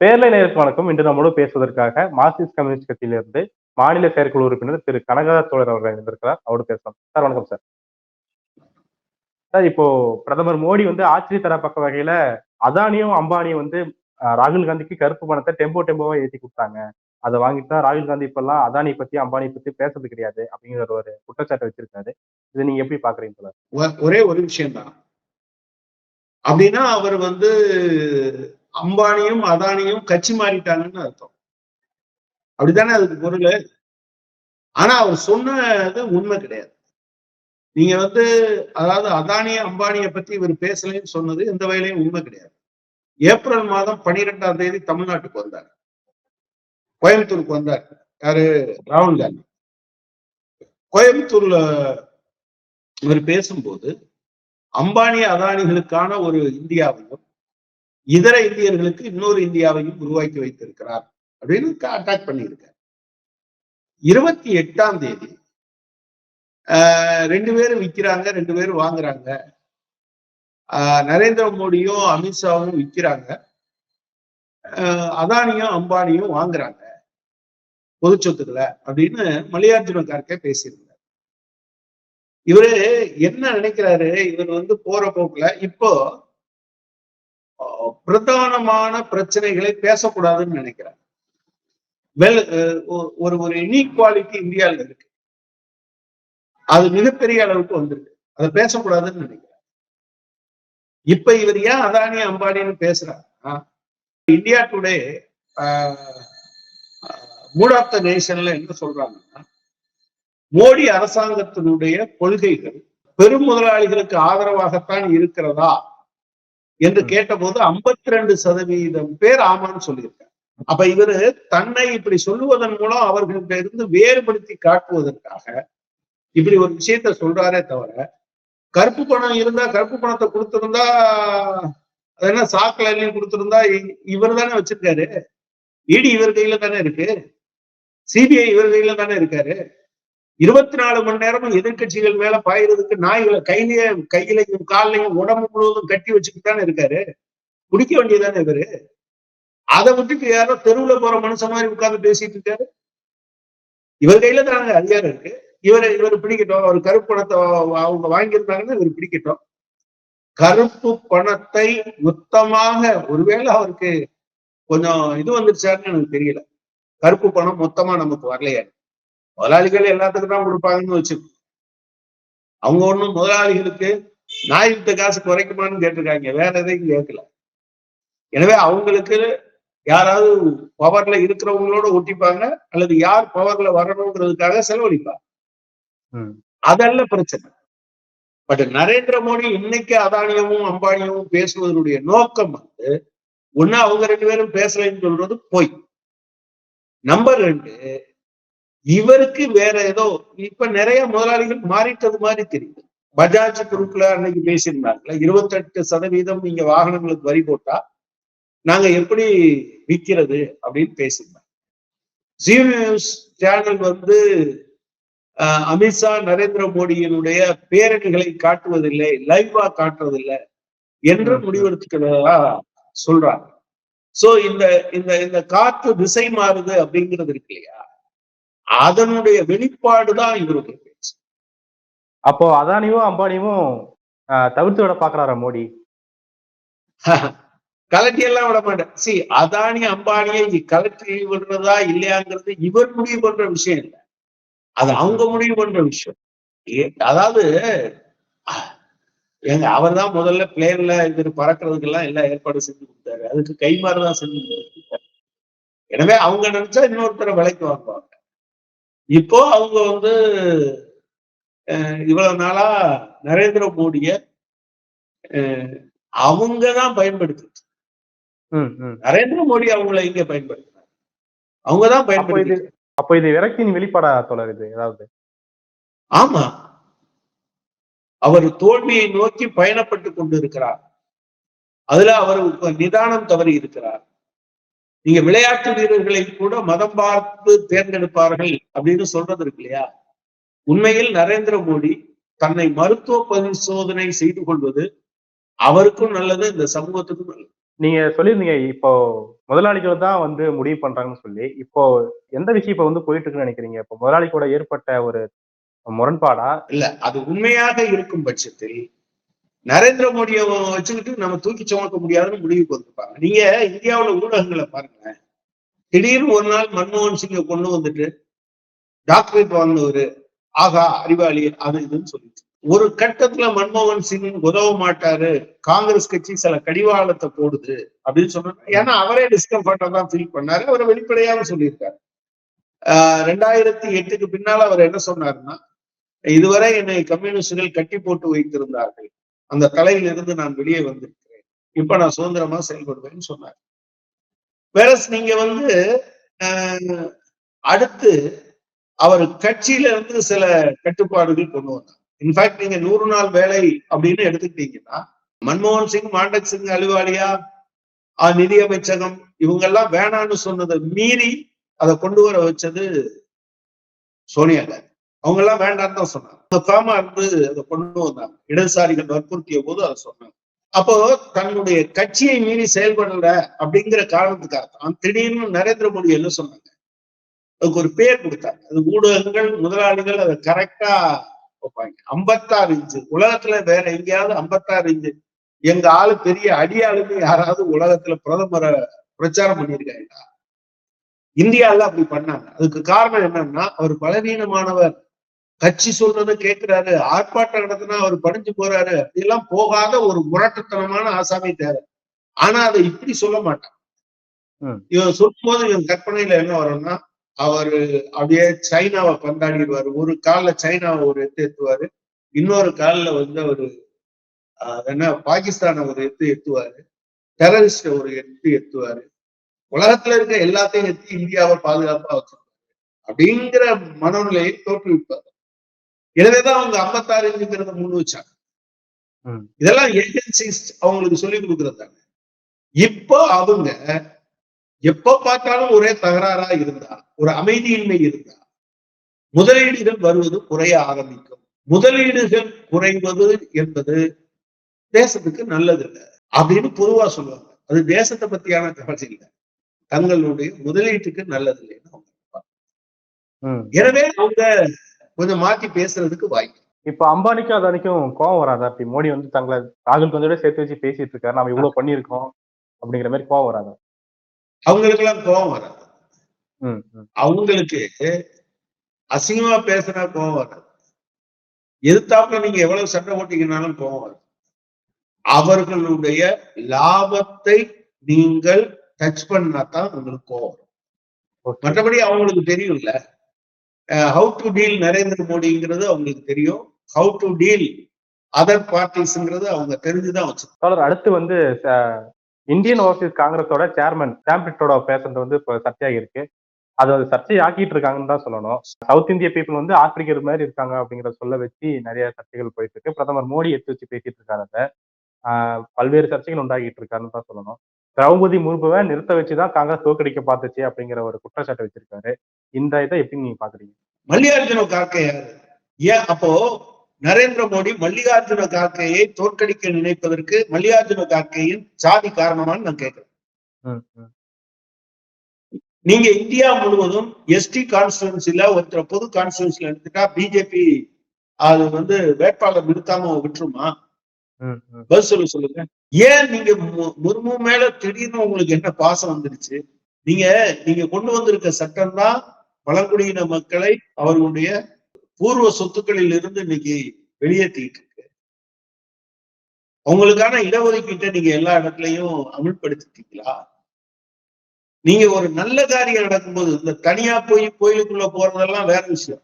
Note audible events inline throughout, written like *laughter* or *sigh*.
பேரலை நேருக்கு வணக்கம். இன்று நம்மோடு பேசுவதற்காக மார்க்சிஸ்ட் கம்யூனிஸ்ட் கட்சியிலிருந்து மாநில செயற்குழு உறுப்பினர் திரு கனகராஜ் தோழர் அவர்கள் இருந்திருக்கிறார் அவரோடு பேசலாம். சார் வணக்கம் சார். சார் இப்போ பிரதமர் மோடி வந்து ஆச்சரிய தரப்பக்க வகையில அதானியும் அம்பானியும் வந்து ராகுல் காந்திக்கு கருப்பு பணத்தை டெம்போ டெம்போவா ஏற்றி கொடுத்தாங்க. அதை வாங்கிட்டு தான் ராகுல் காந்தி இப்பெல்லாம் அதானி பத்தி அம்பானி பத்தி பேசுறது கிடையாது அப்படிங்கிற ஒரு குற்றச்சாட்டை வச்சிருக்காரு. இதை நீங்க எப்படி பாக்குறீங்க சார் ஒரே ஒரு விஷயம்தான். அப்படின்னா அவர் வந்து அம்பானியும் அதானியும் கட்சி மாறிட்டாங்கன்னு அர்த்தம். அப்படித்தானே அதுக்கு பொருள்? ஆனா அவர் சொன்னது உண்மை கிடையாது. நீங்க வந்து அதாவது அதானிய அம்பானிய பத்தி இவர் பேசலைன்னு சொன்னது எந்த வகையிலையும் உண்மை கிடையாது. ஏப்ரல் மாதம் பனிரெண்டாம் தேதி தமிழ்நாட்டுக்கு வந்தார். கோயம்புத்தூருக்கு வந்தார். யாரு? ராகுல் காந்தி. கோயம்புத்தூர்ல இவர் பேசும்போது அம்பானி அதானிகளுக்கான ஒரு இந்தியாவையும் இதர இந்தியர்களுக்கு இன்னொரு இந்தியாவையும் உருவாக்கி வைத்திருக்கிறார் அப்படின்னு அட்டாக் பண்ணியிருக்கார். இருபத்தி எட்டாம் தேதி ஆஹ், ரெண்டு பேரும் விற்கிறாங்க ரெண்டு பேரும் வாங்குறாங்க. நரேந்திர மோடியும் அமித்ஷாவும் விற்கிறாங்க அதானியும் அம்பானியும் வாங்குறாங்க. பொது சொத்துக்களை அப்படின்னு மல்லிகார்ஜுன கார்கே பேசியிருந்தார். இவரு என்ன நினைக்கிறாரு? இவர் வந்து போற போக்குல இப்போ பிரதானமான பிரச்சனைகளை பேசக்கூடாதுன்னு நினைக்கிறாங்க வெல் ஒரு ஒரு இனீக்வாலிட்டி இந்தியாவில் இருக்கு. அது மிகப்பெரிய அளவுக்கு வந்திருக்கு. அதை பேசக்கூடாதுன்னு நினைக்கிறாங்க இப்ப இவர் ஏன் அதானி அம்பானின்னு பேசுறாங்க India today mood of the நேஷன்ல என்ன சொல்றாங்கன்னா மோடி அரசாங்கத்தினுடைய கொள்கைகள் பெரும் முதலாளிகளுக்கு ஆதரவாகத்தான் இருக்கிறதா? என்று. கேட்டபோது 52% ரெண்டு சதவீதம் பேர் ஆமான்னு சொல்லியிருக்காங்க. அப்ப இவரு தன்னை இப்படி சொல்லுவதன் மூலம் அவர்களிட்ட இருந்து வேறுபடுத்தி காட்டுவதற்காக இப்படி ஒரு விஷயத்த சொல்றாரே தவிர கருப்பு பணம் இருந்தா கருப்பு பணத்தை கொடுத்திருந்தா அது என்ன சாக்குல அள்ளி கொடுத்திருந்தா இவர் தானே வச்சிருக்காரு? இடி இவர் கையில தானே இருக்கு? சிபிஐ இவர் கையில தானே இருக்காரு? இருபத்தி நாலு மணி நேரமும் எதிர்க்கட்சிகள் மேல பாயிறதுக்கு நாய்களை கையிலேயே கையிலையும் காலையும் உடம்பு முழுவதும் கட்டி வச்சுக்கிட்டு தானே இருக்காரு? குடிக்க வேண்டியதானே இவரு? அதை விட்டுட்டு யாரோ தெருவுல போற மனுஷன் மாதிரி உட்கார்ந்து பேசிட்டு இருக்காரு? இவர் கையில தாங்க அதிகாரம் இருக்கு. இவரை இவர் பிடிக்கட்டும். அவர் கருப்பு பணத்தை அவங்க வாங்கியிருந்தாங்கன்னா இவர் பிடிக்கட்டும். கருப்பு பணத்தை மொத்தமாக ஒருவேளை அவருக்கு கொஞ்சம் இது வந்துருச்சாருன்னு எனக்கு தெரியல. கருப்பு பணம் மொத்தமா நமக்கு வரலையா முதலாளிகள் எல்லாத்துக்கும் தான் கொடுப்பாங்கன்னு வச்சு அவங்க ஒண்ணும் முதலாளிகளுக்கு நாய் வித்த காசு குறைக்குமான்னு கேட்டிருக்காங்க. வேற எதையும் கேட்கல. எனவே அவங்களுக்கு யாராவது பவர்ல இருக்கிறவங்களோட ஒட்டிப்பாங்க அல்லது யார் பவர்ல வரணுங்கிறதுக்காக செலவழிப்பாங்க. அதல்ல பிரச்சனை. பட் நரேந்திர மோடி இன்னைக்கு அதானியமும் அம்பானியமும் பேசுவதனுடைய நோக்கம் வந்து ஒண்ணு அவங்க ரெண்டு பேரும் பேசலைன்னு சொல்றது பொய். நம்பர் ரெண்டு இவருக்கு வேற ஏதோ இப்ப நிறைய முதலாளிகள் மாறிட்டது மாதிரி தெரியுது. பஜாஜ் குரூப்ல அன்னைக்கு பேசியிருந்தாங்கல்ல இருபத்தெட்டு சதவீதம் நீங்க வாகனங்களுக்கு வரி போட்டா நாங்க எப்படி விற்கிறது அப்படின்னு பேசியிருந்தாங்க ஜி நியூஸ் சேனல் வந்து அமித்ஷா நரேந்திர மோடியினுடைய பேரணிகளை காட்டுவதில்லை லைவா காட்டுறதில்லை என்று. முடிவெடுத்துக்கிறதா சொல்றாங்க. சோ இந்த இந்த இந்த காற்று திசை மாறுது அப்படிங்கிறது இருக்கு இல்லையா? அதனுடைய வெளிப்பாடுதான் இவருடைய பேச்சு அப்போ அதானியும் அம்பானியும் தவிர்த்து விட பாக்குறாரா மோடி? *laughs* கலட்டி எல்லாம் விட மாட்டேன். சி அதானி அம்பானியை கலட்டி விடுறதா இல்லையாங்கிறது இவர் முடிவு பண்ற விஷயம் இல்லை. அது அவங்க முடிவு பண்ற விஷயம். அதாவது ஏங்க அவர் தான் முதல்ல பிளேன்ல இது பறக்கிறதுக்கு எல்லாம் எல்லாம் ஏற்பாடு செஞ்சு கொடுத்தாரு. அதுக்கு கைமாறு தான் செஞ்சு கொடுத்தாரு. எனவே அவங்க நினைச்சா இன்னொருத்தரை விலைக்கு வாங்குவாங்க. இப்போ அவங்க வந்து இவ்வளவு நாளா நரேந்திர மோடிய அவங்க தான் பயன்படுத்தி. நரேந்திர மோடி அவங்கள இங்க பயன்படுத்தினார் அவங்கதான் பயன்படுத்தி அப்போ இது விரக்தியின் வெளிப்பாடா தோழர் இது ஏதாவது? ஆமா. அவர் தோல்வியை நோக்கி பயணப்பட்டு கொண்டிருக்கிறார். அதுல அவர் நிதானம் தவறி இருக்கிறார். நீங்க விளையாட்டு வீரர்களை கூட மதம் பார்த்து தேர்ந்தெடுப்பார்கள் அப்படின்னு சொல்றது இருக்கு இல்லையா? உண்மையில் நரேந்திர மோடி தன்னை மருத்துவ பரிசோதனை செய்து கொள்வது அவருக்கும் நல்லது இந்த சமூகத்துக்கும் நல்லது. நீங்க சொல்லியிருந்தீங்க இப்போ முதலாளிகள் தான் வந்து முடிவு பண்றாங்கன்னு சொல்லி. இப்போ எந்த விஷயம் இப்ப வந்து போயிட்டு இருக்குன்னு நினைக்கிறீங்க? இப்போ முதலாளி கூட ஏற்பட்ட ஒரு முரண்பாடா? இல்ல அது உண்மையாக இருக்கும் பட்சத்தில் நரேந்திர மோடியை வச்சுக்கிட்டு நம்ம தூக்கி சுமக்க முடியாதுன்னு முடிவுக்கு வந்திருப்பாங்க. நீங்க இந்தியாவுல ஊடகங்களை பாருங்க. திடீர்னு ஒரு நாள் மன்மோகன் சிங்கை கொண்டு வந்துட்டு டாக்டரேட் வாங்கினவரு ஆகா அறிவாளி அது இதுன்னு சொல்லிட்டு. ஒரு கட்டத்துல மன்மோகன் சிங் உதவ மாட்டாரு. காங்கிரஸ் கட்சி சில கடிவாளத்தை போடுது அப்படின்னு சொன்னாங்க. ஏன்னா அவரே டிஸ்கம்ஃபர்டா தான் ஃபீல் பண்ணாரு. அவர் வெளிப்படையாக சொல்லியிருக்காரு. ஆஹ் ரெண்டாயிரத்தி எட்டுக்கு பின்னால அவர் என்ன சொன்னாருன்னா இதுவரை என்னை கம்யூனிஸ்டுகள் கட்டி போட்டு வைத்திருந்தார்கள். அந்த தலையிலிருந்து நான் வெளியே வந்திருக்கிறேன். இப்ப நான் சுதந்திரமா செயல்படுவேன்னு சொன்னார். வேற நீங்க வந்து ஆஹ் அடுத்து அவர் கட்சியில இருந்து சில கட்டுப்பாடுகள் கொண்டு வந்தார். இன்ஃபேக்ட் நீங்க நூறு நாள் வேலை அப்படின்னு எடுத்துக்கிட்டீங்கன்னா மன்மோகன் சிங் மாண்டக் சிங் அலுவாலியா ஆஹ் நிதி அமைச்சகம் இவங்கெல்லாம் வேணான்னு சொன்னதை மீறி அதை கொண்டு வர வச்சது சோனியா காந்தி. அவங்க எல்லாம் வேண்டாம்னு தான் சொன்னாங்க. அந்த ஃபேமா இருந்து அதை கொண்டு வந்தாங்க. இடதுசாரிகள் வற்புறுத்திய போது அதை சொன்னாங்க. அப்போ தன்னுடைய கட்சியை மீறி செயல்படல அப்படிங்கிற காரணத்துக்காக தான் திடீர்னு நரேந்திர மோடி என்ன சொன்னாங்க? அதுக்கு ஒரு பேர் கொடுத்தாங்க. அது ஊடகங்கள் முதலாளிகள் அதை கரெக்டா வைப்பாங்க. ஐம்பத்தாறு இன்ச்சு. உலகத்துல வேற எங்கேயாவது ஐம்பத்தாறு இன்ச்சு. எங்க ஆளு பெரிய அடியாளுமே யாராவது உலகத்துல பிரதமரை பிரச்சாரம் பண்ணியிருக்காங்களா? இந்தியால அப்படி பண்ணாங்க. அதுக்கு காரணம் என்னன்னா அவர் பலவீனமானவர். கட்சி சொல்றதை கேட்கிறாரு ஆர்ப்பாட்டம் நடத்தினா அவர் படிஞ்சு போறாரு. இதெல்லாம் போகாத ஒரு முரட்டுத்தனமான ஆசாமி தேவை. ஆனா அதை இப்படி சொல்ல மாட்டான். இவன் சொல்லும் போது இவன் கற்பனையில என்ன வரும்னா அவரு அப்படியே சைனாவை கொண்டாடிடுவாரு ஒரு கால்ல சைனாவை ஒரு எத்து எத்துவாரு. இன்னொரு கால்ல வந்து அவரு என்ன பாகிஸ்தானை ஒரு எத்து எத்துவாரு. டெரரிஸ்ட ஒரு எத்து எத்துவாரு. உலகத்துல இருக்க எல்லாத்தையும் எத்தி இந்தியாவை பாதுகாப்பா வச்சிருப்பாரு. அப்படிங்கிற மனநிலையை தோற்றுவிப்பார். எனவேதான் அவங்க ஐம்பத்தாறு இன்ச்சுங்கிறத முன் வச்சாங்க. இதெல்லாம் ஏஜென்சிஸ் அவங்களுக்கு சொல்லி கொடுக்கறது தானே. இப்போ அவங்க எப்ப பார்த்தாலும் ஒரே தகராறா இருந்தா ஒரு அமைதியின்மை இருந்தா முதலீடுகள் வருவது குறைய ஆரம்பிக்கும். முதலீடுகள் குறைவது என்பது தேசத்துக்கு நல்லது இல்லை அப்படின்னு பொதுவா சொல்லுவாங்க. அது தேசத்தை பத்தியான கவலை இல்லை. தங்களுடைய முதலீட்டுக்கு நல்லது இல்லைன்னு அவங்க. எனவே அவங்க கொஞ்சம் மாத்தி பேசுறதுக்கு வாய்ப்பு. இப்ப அம்பானிக்கும் அதானிக்கும் கோவம் வராதா இப்படி மோடி வந்து தங்களை ராகுல் காந்தியோட சேர்த்து வச்சு பேசிட்டு இருக்காரு. நம்ம இவ்வளவு பண்ணியிருக்கோம் அப்படிங்கிற மாதிரி கோவம் வராதா. அவங்களுக்கு எல்லாம் கோபம் வராது. அவங்களுக்கு அசிங்கமா பேசினா கோபம் வராது. எதிர்த்தாப்புல நீங்க எவ்வளவு சண்டை போட்டீங்கன்னாலும் கோபம் வராது. அவர்களுடைய லாபத்தை நீங்கள் டச் பண்ணாதான் உங்களுக்கு Okay. மற்றபடி அவங்களுக்கு தெரியும்ல. ஹவு டு டீல் நரேந்திர மோடிங்கிறது அவங்களுக்கு தெரியும். ஹவு டு டீல் அதர் பார்ட்டிஸ்ங்கிறது அவங்க தெரிஞ்சுதான் வச்சு அடுத்து வந்து இந்தியன் ஓவர்சீஸ் காங்கிரஸோட சேர்மன் சாம்பிட்டோட பேசுறது வந்து இப்போ சர்ச்சையாகி இருக்கு அது சர்ச்சை ஆக்கிட்டு இருக்காங்கன்னு தான் சொல்லணும். சவுத் இந்திய பீப்புள் வந்து ஆப்பிரிக்கர் மாதிரி இருக்காங்க அப்படிங்கிறத சொல்ல வச்சு நிறைய சர்ச்சைகள் போயிட்டு இருக்கு பிரதமர் மோடி எடுத்து வச்சு பேசிட்டு இருக்காரு அதை. பல்வேறு சர்ச்சைகள் உண்டாகிட்டு இருக்காருன்னு தான் சொல்லணும். திரௌபதி முர்முவை நிறுத்த வச்சு தான் காங்கிரஸ் தோக்கடிக்க பார்த்துச்சு அப்படிங்கிற ஒரு குற்றச்சாட்டை வச்சிருக்காரு. இந்த இதை எப்படி நீங்க பாக்குறீங்க? மல்லிகார்ஜுன கார்கே ஏன் அப்போ நரேந்திர மோடி மல்லிகார்ஜுன கார்கேயை தோற்கடிக்க நினைப்பதற்கு மல்லிகார்ஜுன கார்கேயின் சாதி காரணமான்னு நான் கேட்கிறேன். நீங்க இந்தியா முழுவதும் எஸ்டி கான்ஸ்டுவன்சில ஒருத்தர் பொது கான்ஸ்டுவன்சில எடுத்துட்டா பிஜேபி அது வந்து வேட்பாளர் நிறுத்தாம விட்டுருமா. பதில் சொல்ல சொல்லுங்க. ஏன் நீங்க முர்மு மேல திடீர்னு உங்களுக்கு என்ன பாசம் வந்துருச்சு? நீங்க நீங்க கொண்டு வந்திருக்க சட்டம் தான் பழங்குடியின மக்களை அவர்களுடைய பூர்வ சொத்துக்களில் இருந்து இன்னைக்கு வெளியேற்றிட்டு இருக்கு உங்களுக்கான இடஒதுக்கீட்டை நீங்க எல்லா இடத்துலயும் அமல்படுத்திட்டீங்களா? நீங்க ஒரு நல்ல காரியம் நடக்கும்போது இந்த தனியா போய் கோயிலுக்குள்ள போறதெல்லாம் வேற விஷயம்.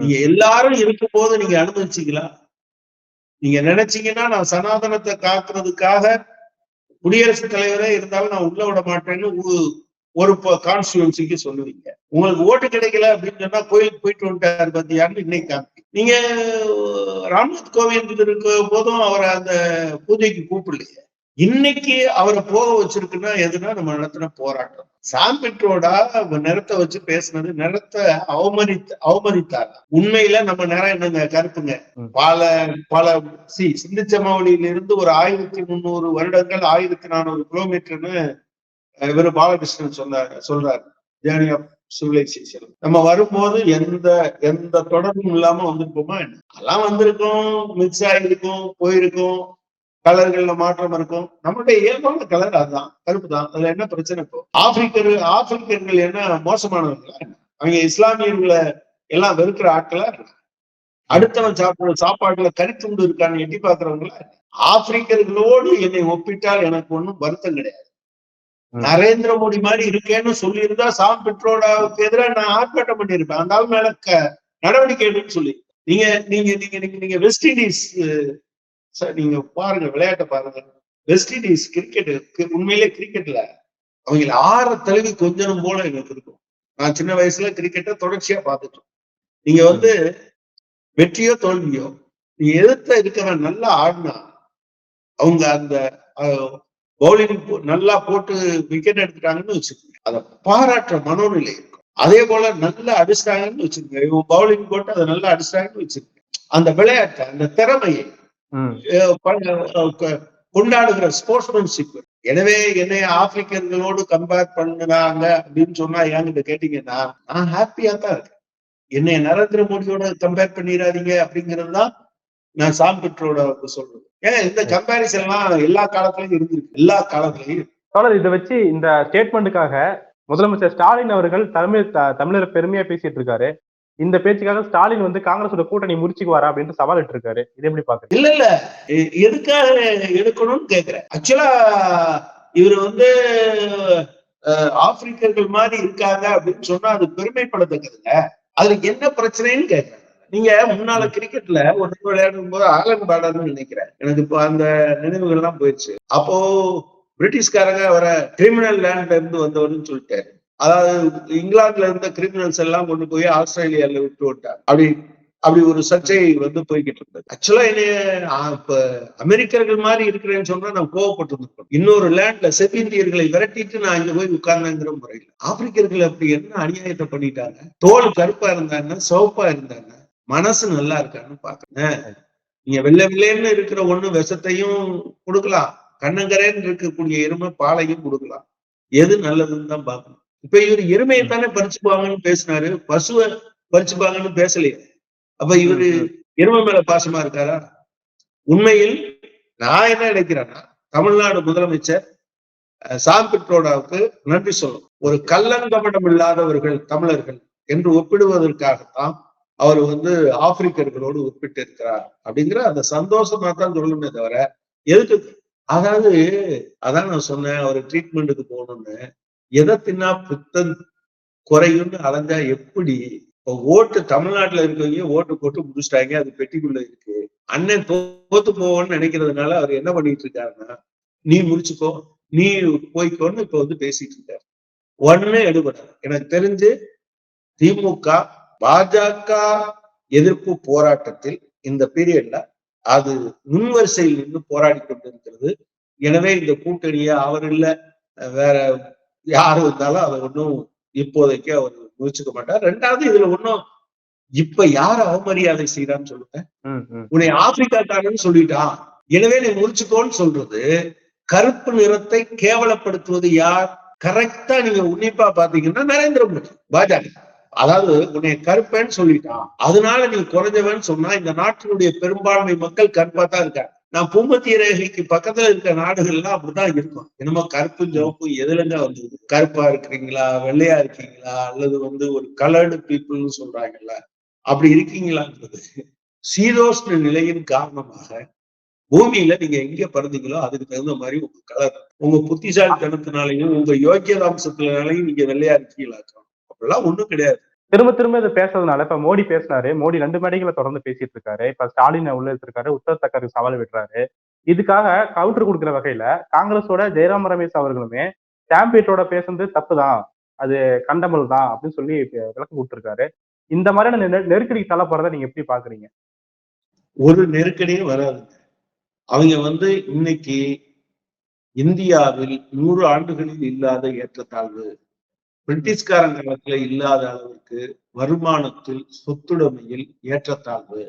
நீங்க எல்லாரும் இருக்கும் போது நீங்க அனுமதிச்சீங்களா? நீங்க நினைச்சீங்கன்னா நான் சனாதனத்தை காக்குறதுக்காக குடியரசுத் தலைவரே இருந்தாலும் நான் உள்ள விட மாட்டேன்னு ஒரு- ஒரு கான்ஸ்டியூன்சிக்கு சொல்லுவீங்க. உங்களுக்கு ஓட்டு கிடைக்கல அப்படின்னு சொன்னா கோயிலுக்கு போயிட்டு வந்துட்டாரு பத்தியான்னு இன்னைக்கு நீங்க ராம்நாத் கோவிந்த் இருக்க போதும் அவரை அந்த பூஜைக்கு கூப்பிடலையே. இன்னைக்கு அவரை போக வச்சிருக்குன்னா எதுனா நம்ம நடத்தின போராட்டம். சாம்பிட்ரோடா நிறத்தை வச்சு பேசுனது நிறத்தை அவமதித்து அவமதித்தார்? உண்மையில நம்ம நிறம் என்னங்க? கருப்புங்க பல பல சி சிந்திச்சமாவளியில இருந்து ஒரு ஆயிரத்தி முந்நூறு வருடங்கள் ஆயிரத்தி நானூறு கிலோமீட்டர்னு இவர் பாலகிருஷ்ணன் சொன்னார் சொல்றாரு. ஜேர்னி ஆஃப் சிவிலைசேஷன் நம்ம வரும்போது எந்த எந்த தொடர்பும் இல்லாம வந்திருப்போமா என்ன? அதெல்லாம் வந்திருக்கோம் மிக்ஸ் ஆகிருக்கும் போயிருக்கும் கலர்கள்ல மாற்றம் இருக்கும். நம்மளுடைய இயல்பான கலர் அதுதான் கருப்பு தான். அதுல என்ன பிரச்சனை இப்போ? ஆப்பிரிக்கர் ஆப்பிரிக்கர்கள் என்ன மோசமானவங்களா அவங்க இஸ்லாமியர்களை எல்லாம் வெறுக்கிற ஆட்களா அடுத்தவன் சாப்பிடுற சாப்பாட்டுல கறித்துண்டு இருக்கான்னு எட்டி பாக்குறவங்களா ஆப்பிரிக்கர்களோடு என்னை ஒப்பிட்டால் எனக்கு ஒண்ணும் வருத்தம் கிடையாது. நரேந்திர மோடி மாதிரி இருக்கேன்னு சொல்லியிருந்தா சாம் பெட்ரோடாவுக்கு எதிராக நான் ஆர்ப்பாட்டம் பண்ணியிருப்பேன். அந்த ஆள் மேல நடவடிக்கை எடுன்னு சொல்லி. நீங்க நீங்க நீங்க நீங்க நீங்க வெஸ்ட் இண்டீஸ் நீங்க பாருங்க விளையாட்டை பாருங்க. வெஸ்ட் இண்டீஸ் கிரிக்கெட் உண்மையிலே கிரிக்கெட்ல அவங்கள ஆற தழுவி கொஞ்சம் போல எனக்கு இருக்கும். நான் சின்ன வயசுல கிரிக்கெட்டை தொடர்ச்சியா பார்த்துட்டோம் நீங்க வந்து வெற்றியோ தோல்வியோ நீ எதிர்த்த இருக்கிற நல்லா ஆடினா அவங்க அந்த பவுலிங் நல்லா போட்டு விக்கெட் எடுத்துட்டாங்கன்னு வச்சுக்கோங்க. அதை பாராட்டுற மனோநிலை இருக்கும். அதே போல நல்லா அடிச்சிட்டாங்கன்னு வச்சுக்கோங்க. இவங்க பவுலிங் போட்டு அதை நல்லா அடிச்சிட்டாங்கன்னு வச்சுக்கோங்க. அந்த விளையாட்டை அந்த திறமையை கொண்டாடுகிற ஸ்போர்ட்ஸ்மேன்ஷிப் எனவே என்னை ஆப்பிரிக்கர்களோடு கம்பேர் பண்ணுனாங்க அப்படின்னு சொன்னா என்கிட்ட கேட்டீங்கன்னா நான் ஹாப்பியா தான் இருக்கேன். என்னை நரேந்திர மோடியோட கம்பேர் பண்ணிடாதீங்க அப்படிங்கிறது தான் நான் சாம் பெட்ரோட சொல்றது. ஏன் இந்த கம்பேரிசன் எல்லாம் எல்லா காலத்துலயும் இருந்திருக்கு. எல்லா காலத்துலயும். தோழர் இதை வச்சு இந்த ஸ்டேட்மெண்ட்டுக்காக முதலமைச்சர் ஸ்டாலின் அவர்கள் தமிழ் தமிழரை பெருமையா பேசிட்டு இருக்காரு. இந்த பேச்சுக்காக ஸ்டாலின் வந்து காங்கிரஸோட கூட்டணி முறிச்சுக்குவாரா அப்படின்ட்டு சவால் இட்டு இருக்காரு இது எப்படி பாக்குறீங்க இல்ல இல்ல. எதுக்காக எடுக்கணும்னு கேக்குறேன். ஆக்சுவலா இவர் வந்து ஆப்பிரிக்கர்கள் மாதிரி இருக்காங்க அப்படின்னு சொன்னா அது பெருமைப்படத்தக்கதுங்க. அதுல என்ன பிரச்சனைன்னு கேக்குறேன். நீங்க முன்னால கிரிக்கெட்ல ஒன்று விளையாடும் போது ஆலன் பார்டர்னு நினைக்கிறேன். எனக்கு இப்போ அந்த நினைவுகள் எல்லாம் போயிடுச்சு. அப்போ பிரிட்டிஷ்காரங்க வர கிரிமினல் லேண்ட்ல இருந்து வந்தவர்னு சொல்லிட்டாரு. அதாவது இங்கிலாந்துல இருந்த கிரிமினல்ஸ் எல்லாம் கொண்டு போய் ஆஸ்திரேலியால விட்டு விட்டார் அப்படி அப்படி ஒரு சர்ச்சை வந்து போய்கிட்டு இருந்தது. ஆக்சுவலா என்னைய இப்ப அமெரிக்கர்கள் மாதிரி இருக்கிறேன்னு சொன்னா நான் கோவப்பட்டு இன்னொரு லேண்ட்ல செவ்விந்தியர்களை விரட்டிட்டு நான் இங்க போய் உட்கார்ந்தேங்கிற முறையில். ஆப்பிரிக்கர்கள் அப்படி என்ன அநியாயத்தை பண்ணிட்டாங்க? தோல் கருப்பா இருந்தாங்க சிவப்பா இருந்தாங்க மனசு நல்லா இருக்கான்னு பாக்குறேன் நீங்க வெள்ளை வெள்ளைன்னு இருக்கிற ஒண்ணு விஷத்தையும் கொடுக்கலாம். கண்ணங்கரேன்னு இருக்கக்கூடிய எருமை பாலையும் கொடுக்கலாம். எது நல்லதுன்னு தான் பார்க்கணும். இப்ப இவர் எருமையை தானே பறிச்சுப்பாங்கன்னு பேசினாரு. பசுவை பறிச்சுப்பாங்கன்னு பேசலையே. அப்ப இவரு எருமை மேல பாசமா இருக்காரா? உண்மையில் நான் என்ன நினைக்கிறேன்னா தமிழ்நாடு முதலமைச்சர் சாம் பிட்ரோடாவுக்கு நன்றி சொல்லணும். ஒரு கள்ளங்கபடம் இல்லாதவர்கள் தமிழர்கள் என்று ஒப்பிடுவதற்காகத்தான் அவர் வந்து ஆப்பிரிக்கர்களோடு ஒப்பிட்டு இருக்கிறார் அப்படிங்கிற அந்த சந்தோஷமா தான் சொல்லணுமே தவிர எதுக்கு? அதாவது அதான் நான் சொன்னேன் அவர் ட்ரீட்மெண்ட்டுக்கு போகணும்னு. எதை தின்னா புத்தம் குறையும்னு அலைஞ்சா எப்படி? இப்போ ஓட்டு தமிழ்நாட்டுல இருக்கவங்க ஓட்டு போட்டு முடிச்சிட்டாங்க அது பெட்டிக்குள்ள இருக்கு. அண்ணன் தோத்து போவோம்னு நினைக்கிறதுனால அவர் என்ன பண்ணிட்டு இருக்காருன்னா நீ முடிச்சுக்கோ நீ போய்க்கோன்னு இப்ப வந்து பேசிட்டு இருக்காரு. ஒண்ணு எடுபடாது. எனக்கு தெரிஞ்சு திமுக பாஜக எதிர்ப்பு போராட்டத்தில் இந்த பீரியட்ல அது முன்வரிசையில் நின்று போராடி கொண்டிருக்கிறது. எனவே இந்த கூட்டணியை அவர் இல்ல. வேற யாரு வந்தாலும் அதை ஒன்றும் இப்போதைக்கு அவர் முயற்சிக்க மாட்டார். ரெண்டாவது இதுல ஒன்றும் இப்ப யார் அவமரியாதை செய்யறான்னு சொல்லுங்க. உன்னை ஆப்பிரிக்காக்காரன்னு சொல்லிட்டான். எனவே நீ முடிச்சுக்கோன்னு சொல்றது. கருப்பு நிறத்தை கேவலப்படுத்துவது யார்? கரெக்டா நீங்க உன்னிப்பா பாத்தீங்கன்னா நரேந்திர மோடி பாஜக. அதாவது உன்னை கருப்பேன்னு சொல்லிட்டான். அதனால நீ குறைஞ்சவன் சொன்னா இந்த நாட்டினுடைய பெரும்பான்மை மக்கள் கருப்பா தான் இருக்காங்க. நான் பூமத்திய ரேகைக்கு பக்கத்துல இருக்க நாடுகள்லாம் அப்படிதான் இருக்கும். என்னமோ கருப்பும் சிவப்பும் எதுலங்க வந்தது. கருப்பா இருக்கிறீங்களா? வெள்ளையா இருக்கீங்களா? அல்லது வந்து ஒரு கலர்டு பீப்புள்னு சொல்றாங்கல்ல. அப்படி இருக்கீங்களான்றது சீதோஷ்ண நிலையின் காரணமாக பூமியில நீங்க எங்க பிறந்தீங்களோ அதுக்கு தகுந்த மாதிரி உங்க கலர் உங்க புத்திசாலித்தனத்தினாலையும் உங்க யோக்கியதாம்சத்தினாலையும் நீங்க வெள்ளையா இருக்கீங்களாக்கும். அப்படிலாம் ஒண்ணும் கிடையாது. திரும்ப திரும்ப இதை பேசுறதுனால இப்ப மோடி பேசினாரு மோடி ரெண்டு மேடைகளை தொடர்ந்து பேசிட்டு இருக்காரு இப்ப ஸ்டாலினை உள்ள எடுத்திருக்காரு உத்தர் தக்கருக்கு சவால் விடுறாரு. இதுக்காக கவுண்டர் கொடுக்கிற வகையில காங்கிரஸோட ஜெயராம் ரமேஷ் அவர்களுமே சாம்பியட்டோட பேசுறது தப்புதான் அது கண்டமல் தான் அப்படின்னு சொல்லி விளக்கம் கொடுத்திருக்காரு. இந்த மாதிரியான நெருக்கடிக்கு தள்ளப்படுறதை நீங்க எப்படி பாக்குறீங்க? ஒரு நெருக்கடியும் வராது அவங்க வந்து இன்னைக்கு இந்தியாவில் நூறு ஆண்டுகளில் இல்லாத ஏற்றத்தாழ்வு பிரிட்டிஷ்காரன் காலத்துல இல்லாத அளவுக்கு வருமானத்தில் சொத்துடைமையில் ஏற்றத்தாழ்வு.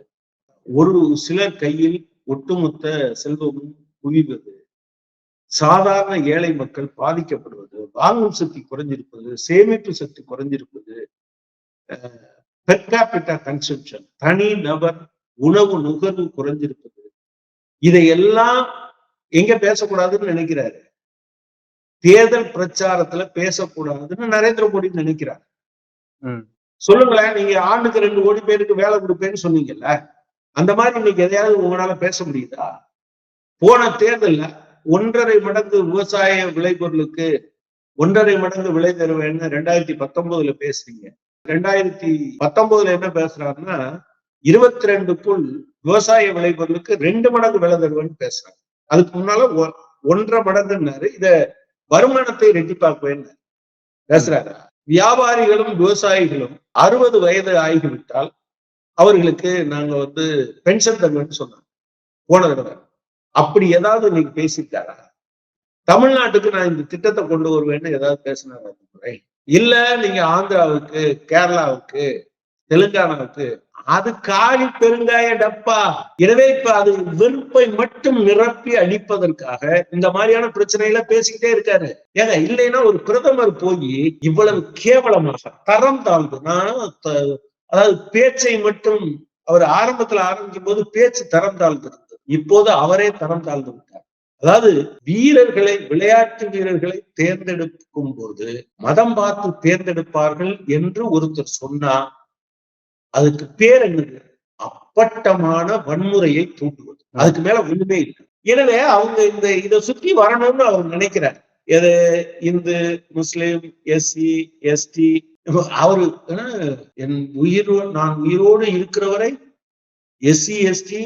ஒரு சிலர் கையில் ஒட்டுமொத்த செல்வமும் குவிவது. சாதாரண ஏழை மக்கள் பாதிக்கப்படுவது. வாங்கும் சக்தி குறைஞ்சிருப்பது சேமிப்பு சக்தி குறைஞ்சிருப்பது பெர்காபிட்டா கன்சம்ஷன் தனி நபர் உணவு நுகர்வு குறைஞ்சிருப்பது இதையெல்லாம் எங்க பேசக்கூடாதுன்னு நினைக்கிறாரு. தேர்தல் பிரச்சாரத்துல பேசக்கூடாதுன்னு நரேந்திர மோடி நினைக்கிறார். சொல்லுங்களேன் நீங்க ஆண்டுக்கு ரெண்டு கோடி பேருக்கு வேலை கொடுப்பேன்னு சொன்னீங்கல்ல அந்த மாதிரி இன்னைக்கு எதையாவது உங்களால பேச முடியுதா? போன தேர்தல்ல ஒன்றரை மடங்கு விவசாய விளைபொருளுக்கு ஒன்றரை மடங்கு விலை தருவேன்னு ரெண்டாயிரத்தி பத்தொன்பதுல பேசுறீங்க. ரெண்டாயிரத்தி பத்தொன்பதுல என்ன பேசுறாருன்னா இருபத்தி ரெண்டுக்குள் விவசாய விளைபொருளுக்கு ரெண்டு மடங்கு விலை தருவேன்னு பேசுறாங்க அதுக்கு முன்னால ஒன்றரை மடங்குன்னாரு. இத வருமானத்தை ரெட்டிப்பாக்குவேன்னு பேசுறாரு. வியாபாரிகளும் விவசாயிகளும் அறுபது வயது ஆகிவிட்டால் அவர்களுக்கு நாங்க வந்து பென்ஷன் தருவேன்னு சொன்னாங்க. போன தடவை. அப்படி ஏதாவது இன்னைக்கு பேசிட்டாரா? தமிழ்நாட்டுக்கு நான் இந்த திட்டத்தை கொண்டு வருவேன்னு ஏதாவது பேசினாரா இல்ல நீங்க ஆந்திராவுக்கு கேரளாவுக்கு தெலுங்கானாவுக்கு அது காலி பெருங்காய டப்பா எனவே இப்ப அது வெறுப்பை மட்டும் நிரப்பி அழிப்பதற்காக இந்த மாதிரியான பிரச்சனைகளை பேசிக்கிட்டே இருக்காரு. ஏங்க இல்லைன்னா ஒரு பிரதமர் போய் இவ்வளவு கேவலமாக தரம் தாழ்ந்து நான் அதாவது பேச்சை மட்டும் அவர் ஆரம்பத்துல ஆரம்பிக்கும் போது பேச்சு தரம் தாழ்ந்திருந்தது. இப்போது அவரே தரம் தாழ்ந்து விட்டார். அதாவது வீரர்களை விளையாட்டு வீரர்களை தேர்ந்தெடுக்கும் போது மதம் பார்த்து தேர்ந்தெடுப்பார்கள் என்று ஒருத்தர் சொன்னா அதுக்கு பேர் என்னது? அப்பட்டமான வன்முறையை தூண்டுவது. அதுக்கு மேல ஒண்ணுமே இல்லை. எனவே அவங்க இந்த இதை சுற்றி வரணும்னு அவர் நினைக்கிறார். எது? இந்து முஸ்லிம் எஸ்சி எஸ்டி. அவரு என் உயிர் நான் உயிரோடு இருக்கிறவரை எஸ்சி எஸ்டி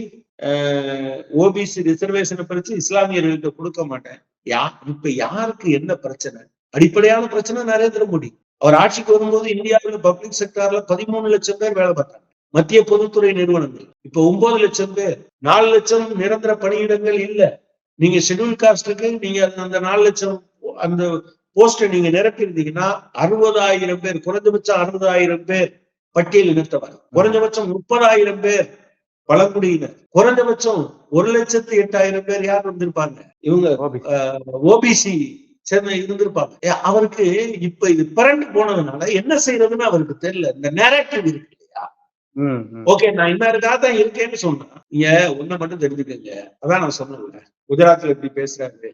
ஓபிசி ரிசர்வேஷனை பறிச்சு இஸ்லாமியர்களுக்கு கொடுக்க மாட்டேன். யா இப்ப யாருக்கு என்ன பிரச்சனை? அடிப்படையான பிரச்சனை நரேந்திர மோடி. அவர் ஆட்சிக்கு வரும்போது இந்தியாவில் பப்ளிக் செக்டார்ல பதிமூணு லட்சம் பேர் வேலை பார்த்தாங்க. மத்திய பொதுத்துறை நிறுவனங்கள். இப்ப ஒன்பது லட்சம் பேர். நாலு லட்சம் நிரந்தர பணியிடங்கள் இல்ல. நீங்க ஷெட்யூல் காஸ்டுக்கு நீங்க அந்த- நாலு லட்சம் அந்த போஸ்ட நீங்க நிரப்பியிருந்தீங்கன்னா அறுபதாயிரம் பேர் குறைஞ்சபட்சம் அறுபதாயிரம் பேர் பட்டியல் இனத்தவர் குறைஞ்சபட்சம் முப்பதாயிரம் பேர் பழங்குடியினர். குறைஞ்சபட்சம் ஒரு லட்சத்து எட்டாயிரம் பேர் யார் வந்திருப்பாங்க? இவங்க. ஓபிசி. சேர்ந்த இருந்திருப்பாங்க. அவருக்கு இப்ப இது பிறண்டு போனதுனால என்ன செய்யறதுன்னு அவருக்கு தெரியல. இந்த நேரட்டிவ் இருக்கு இல்லையா. ஓகே நான் இன்னொருக்காக தான் இருக்கேன்னு சொன்னேன். நீங்க ஒண்ணு மட்டும் தெரிஞ்சுக்கங்க. அதான் நான் சொன்னேன்ல. குஜராத்ல இப்படி பேசுறாரு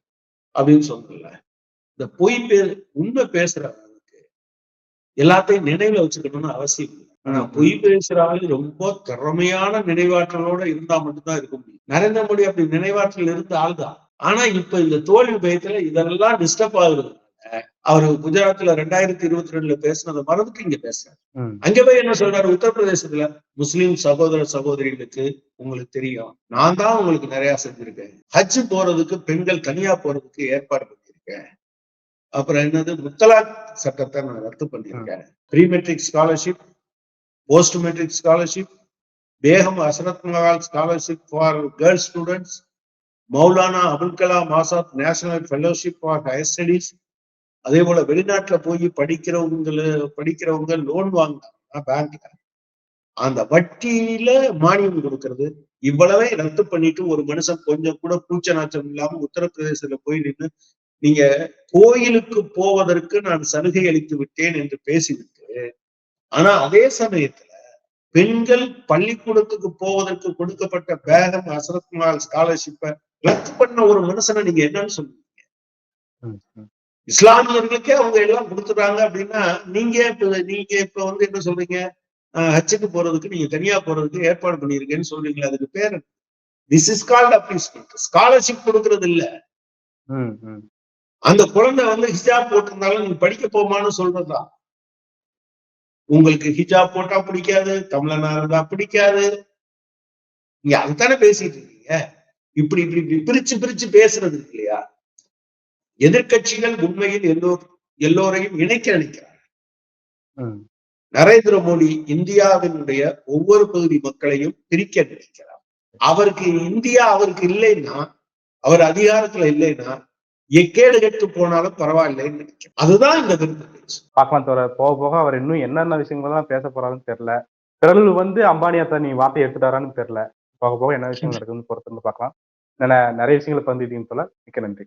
அப்படின்னு சொன்னேன்ல. இந்த பொய் பே உண்மை பேசுறவங்களுக்கு எல்லாத்தையும் நினைவுல வச்சுக்கணும்னு அவசியம் இல்லை. ஆனா பொய் பேசுற ஆளு ரொம்ப திறமையான நினைவாற்றலோட இருந்தா மட்டும்தான் இருக்க முடியும். நரேந்திர மோடி அப்படி நினைவாற்றல் இருந்த ஆள்தான். ஆனா இப்ப இந்த தோல்வி பயத்துல இதெல்லாம் டிஸ்டர்ப் ஆகுறது அவரு குஜராத்ல ரெண்டாயிரத்தி இருபத்தி ரெண்டுல பேசுனதை மறந்துட்டு இங்க பேசுறாரு. அங்க போய் என்ன சொல்றாரு? உத்தரப்பிரதேசத்துல முஸ்லிம் சகோதர சகோதரிகளுக்கு உங்களுக்கு தெரியும். நான் தான் உங்களுக்கு நிறைய செஞ்சிருக்கேன். ஹஜ் போறதுக்கு பெண்கள் தனியா போறதுக்கு ஏற்பாடு பண்ணியிருக்கேன். அப்புறம் என்னது? முத்தலாக் சட்டத்தை நான் ரத்து பண்ணியிருக்கேன். Pre matric scholarship post matric scholarship Begum Hazrat Mahal scholarship for girls students Maulana Abul Kalam Azad national fellowship for higher studies அதே போல வெளிநாட்டுல போய் படிக்கிறவங்கள படிக்கிறவங்க லோன் வாங்கினாங்கன்னா பேங்க்ல அந்த வட்டியில மானியம் கொடுக்கறது. இவ்வளவே ரத்து பண்ணிட்டு ஒரு மனுஷன் கொஞ்சம் கூட கூச்ச நாச்சம் இல்லாம உத்தரப்பிரதேசத்துல போய் நின்று நீங்க கோயிலுக்கு போவதற்கு நான் சலுகை அளித்து விட்டேன் என்று பேசிவிட்டு ஆனா அதே சமயத்துல பெண்கள் பள்ளிக்கூடத்துக்கு போவதற்கு கொடுக்கப்பட்ட பேகம் அசரத் மஹால் ஸ்காலர்ஷிப்பை ரத்து பண்ண ஒரு மனுஷனை நீங்க என்னன்னு சொல்லுவீங்க. இஸ்லாமியர்களுக்கே அவங்க எல்லாம் கொடுத்துட்டாங்க அப்படின்னா நீங்க இப்ப நீங்க இப்ப வந்து என்ன சொல்றீங்க? ஹஜ்ஜுக்கு போறதுக்கு நீங்க தனியா போறதுக்கு ஏற்பாடு பண்ணிருக்கேன்னு சொல்றீங்களா அதுக்கு பேர் this is called appeasement scholarship கொடுக்கறது இல்ல. அந்த குழந்தை வந்து ஹிஜாப் போட்டிருந்தாலும் நீங்க படிக்க போமான்னு சொல்றதுதான் உங்களுக்கு ஹிஜாப் போட்டா பிடிக்காது தமிழனா இருந்தா பிடிக்காது. நீங்க அதுதானே பேசிட்டு இருக்கீங்க. இப்படி இப்படி இப்படி பிரிச்சு பிரிச்சு பேசுறது இல்லையா? எதிர்கட்சிகள் உண்மையில் எல்லோர் எல்லோரையும் இணைக்க நினைக்கிறார் நரேந்திர மோடி இந்தியாவினுடைய ஒவ்வொரு பகுதி மக்களையும் பிரிக்க நினைக்கிறார். அவருக்கு இந்தியா அவருக்கு இல்லைன்னா அவர் அதிகாரத்துல இல்லைன்னா எக்கேடு கெட்டு போனாலும் பரவாயில்லைன்னு அதுதான் இந்த விருது பாக்கலாம் தவிர போக போக அவர் இன்னும் என்னென்ன விஷயங்கள் விஷயங்கள்லாம் பேச போறாருன்னு தெரியல. பிறகு வந்து அம்பானியா அத்தா நீ வார்த்தை எடுத்துட்டாரான்னு தெரியல. போக போக என்ன விஷயம் நடக்குதுன்னு பொறுத்திருந்து பார்க்கலாம். நிறைய விஷயங்களை பகிர்ந்துட்டீங்கன்னு சொல்ல மிக்க நன்றி.